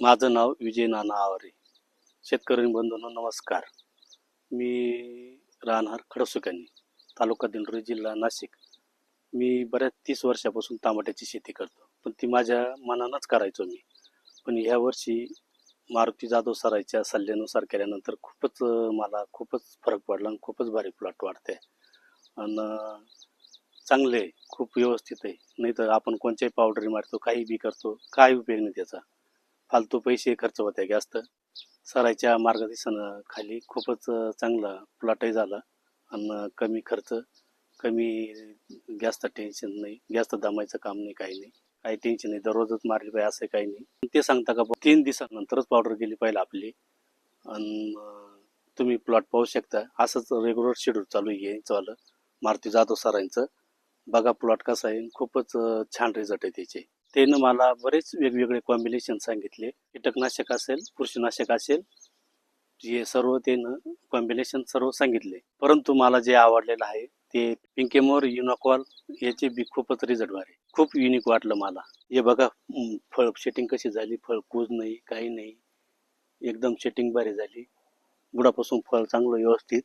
माझं नाव विजय नाना आवारे. शेतकरी बंधूंनो नमस्कार. मी राहणार खडसुकानी तालुका दिंडोरी जिल्हा नाशिक. मी बऱ्याच तीस वर्षापासून टमाट्याची शेती करतो पण ती माझ्या मनानंच करायचो मी. पण ह्या वर्षी मारुती जाधव सरायच्या सल्ल्यानुसार केल्यानंतर खूपच मला खूपच फरक पडला आणि खूपच भारी प्लॉट वाटते आणि चांगले आहे, खूप व्यवस्थित आहे. नाही तर आपण कोणत्याही पावडरी मारतो काही बी करतो काय उपयोग नाही त्याचा. फालतू पैसे खर्च होते जास्त. सरायच्या मार्गदर्शनाखाली खूपच चांगलं चांगला प्लॉटही झाला. आणि कमी खर्च कमी जास्त टेन्शन नाही जास्त दमायचं काम नाही काही नाही. काही टेन्शन नाही. दररोजच मारली पाहिजे असं काही नाही. ते सांगता का तीन दिवसानंतरच पावडर गेली पाहिजे आपली. आणि तुम्ही प्लॉट पाहू शकता. असंच रेग्युलर शेड्यूल चालू आहे चालू मारुती जाधव सरांचं. बघा प्लॉट कसा आहे. खूपच छान रिझल्ट आहे त्याचे. त्यानं मला बरेच वेगवेगळे कॉम्बिनेशन सांगितले. कीटकनाशक असेल बुरशीनाशक असेल हे सर्व त्यानं कॉम्बिनेशन सर्व सांगितले. परंतु मला जे आवडलेलं आहे ते पिंकेमोर युनॉकॉल याचे बी खूपच रिझल्ट वारे. खूप युनिक वाटलं मला. हे बघा फळ शेटिंग कशी झाली फळ कूज नाही काही नाही. एकदम शेटिंग बरी झाली. बुडापासून फळ चांगलं व्यवस्थित.